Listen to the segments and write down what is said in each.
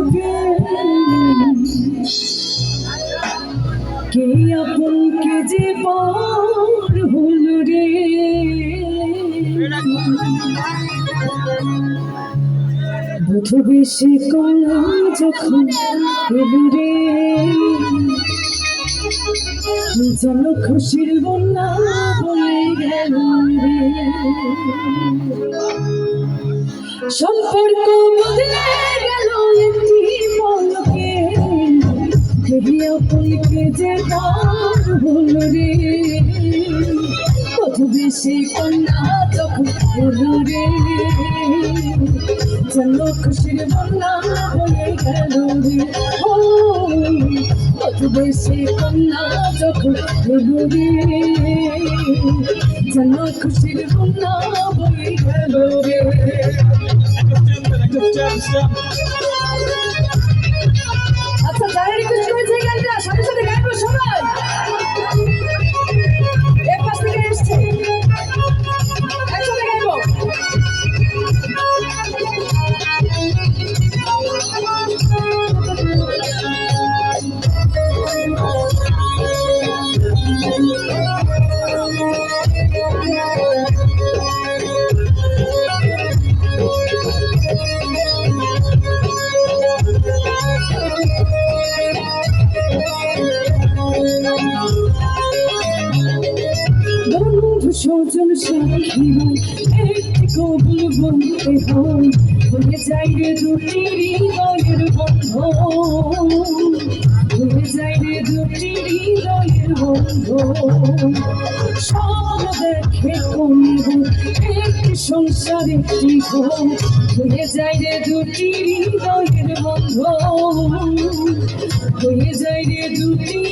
রে? বেশি যখন রে। যেন খুশির বন্যা বয়ে গেল সম্পর্ক বদলে ফিরিয়া পলকে যে তার হল রে। কত বেশি কন্যা যখন হলো রে। যেন খুশির বন্যা বয়ে গেল রে। ও, কত বেশি কন্যা যখন হলো রে। যেন খুশির বন্যা বয়ে গেল রে। আচ্ছা সজন সাক্ষী হয় একটি কবুল বলতে হয়। হয়ে যাই রে দুটি হৃদয়ের বন্ধ হয়ে যাই রে দুটি হৃদয়ের বন্ধ সব দেখে কমিব একটি সংসার একটি ঘর হয়ে যাই রে দুটি হৃদয়ের বন্ধ হয়ে যাই রে দুটি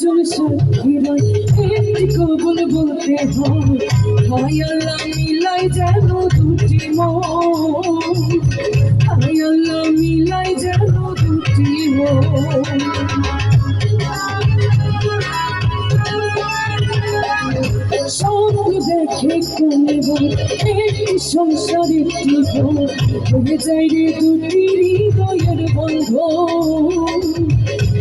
বন্ধু সজন সাথী নয় একটি কবল বলতে হয় আল্লাহ মিলাই যেন দুটি মন আল্লাহ মিলাই যেন দুটি মন স্বপ্ন দেখে কমিব একটি সংসার রে দুটি হৃদয়ের বন্ধ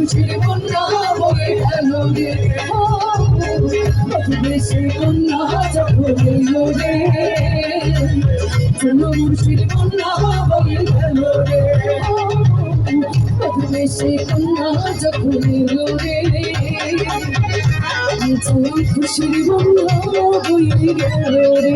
খুশির কন্যা বয়ে গেল রে দেশে কন্যা যখন এলো রে যেন খুশির কন্যা বয়ে গেল রে দেশে কন্যা যখন এলো রে যেন খুশির কন্যা বয়ে গেল রে